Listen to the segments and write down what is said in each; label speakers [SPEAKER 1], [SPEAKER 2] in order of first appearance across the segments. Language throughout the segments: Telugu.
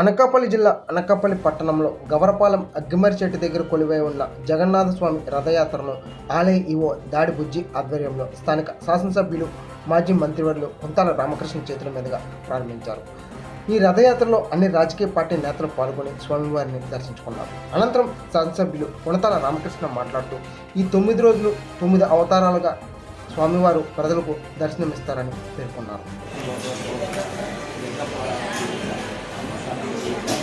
[SPEAKER 1] అనకాపల్లి జిల్లా అనకాపల్లి పట్టణంలో గవరపాలెం అగ్గిమరి చెట్టు దగ్గర కొలివై ఉన్న జగన్నాథ స్వామి రథయాత్రను ఆలయ ఈవో దాడి బుజ్జి ఆధ్వర్యంలో స్థానిక శాసనసభ్యులు మాజీ మంత్రివర్యులు కుంతాల రామకృష్ణ చేతుల మీదుగా ప్రారంభించారు. ఈ రథయాత్రలో అన్ని రాజకీయ పార్టీ నేతలు పాల్గొని స్వామివారిని దర్శించుకున్నారు. అనంతరం శాసనసభ్యులు కొనతాల రామకృష్ణ మాట్లాడుతూ ఈ తొమ్మిది రోజులు తొమ్మిది అవతారాలుగా స్వామివారు ప్రజలకు దర్శనమిస్తారని పేర్కొన్నారు.
[SPEAKER 2] Thank you.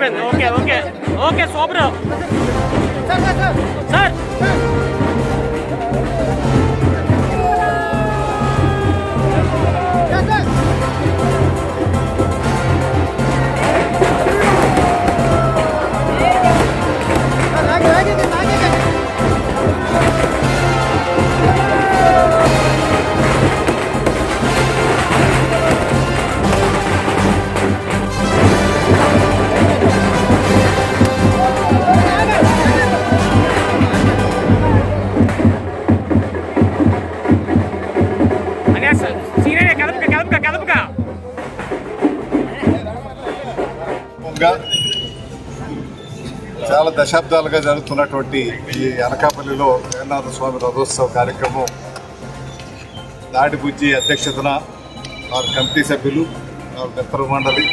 [SPEAKER 2] సరిపోయింది okay okay. Okay super. Sir.
[SPEAKER 3] గా చాలా దశాబ్దాలుగా జరుగుతున్నటువంటి ఈ అనకాపల్లిలో జగన్నాథ స్వామి రథోత్సవ కార్యక్రమం దాటిబుజ్జి అధ్యక్షతన వారి కమిటీ సభ్యులు వారి మిత్ర మండలి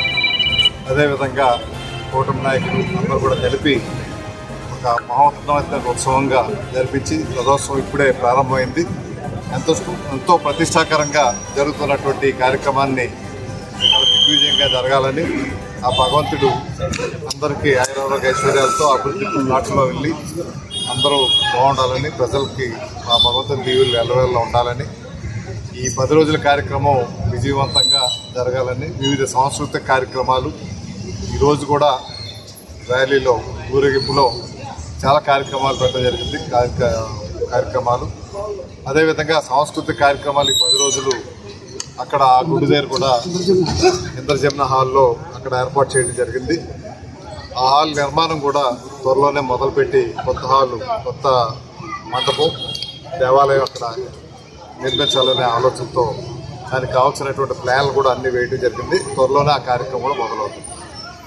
[SPEAKER 3] అదేవిధంగా కూటమి నాయకులు అందరూ కూడా కలిపి ఒక మహోన్నత ఉత్సవంగా జరిపించి రథోత్సవం ఇప్పుడే ప్రారంభమైంది. ఎంతో ఎంతో ప్రతిష్టాకరంగా జరుగుతున్నటువంటి కార్యక్రమాన్ని చాలా దిగ్విజయంగా జరగాలని ఆ భగవంతుడు అందరికీ ఆయురారోగ్య ఐశ్వర్యాలతో అభివృద్ధి నాట్లో వెళ్ళి అందరూ బాగుండాలని ప్రజలకి ఆ భగవంతుని దీవులు ఎల్లవేళ్ళ ఉండాలని ఈ పది రోజుల కార్యక్రమం విజయవంతంగా జరగాలని వివిధ సాంస్కృతిక కార్యక్రమాలు ఈరోజు కూడా ర్యాలీలో ఊరేగింపులో చాలా కార్యక్రమాలు పెట్టడం జరిగింది. కార్యక్రమాలు. అదేవిధంగా సాంస్కృతిక కార్యక్రమాలు ఈ పది రోజులు అక్కడ ఆ గుడి దగ్గర కూడా ఇంద్రజమున హాల్లో అక్కడ ఏర్పాటు చేయడం జరిగింది. ఆ హాల్ నిర్మాణం కూడా త్వరలోనే మొదలుపెట్టి కొత్త హాలు కొత్త మండపం దేవాలయం అక్కడ నిర్మించాలనే ఆలోచనతో దానికి కావాల్సినటువంటి ప్లాన్లు కూడా అన్ని వేయడం జరిగింది. త్వరలోనే ఆ కార్యక్రమం కూడా మొదలవుతుంది.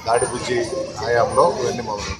[SPEAKER 3] దాడి బుజ్జి హయాంలో ఇవన్నీ మొదలవుతుంది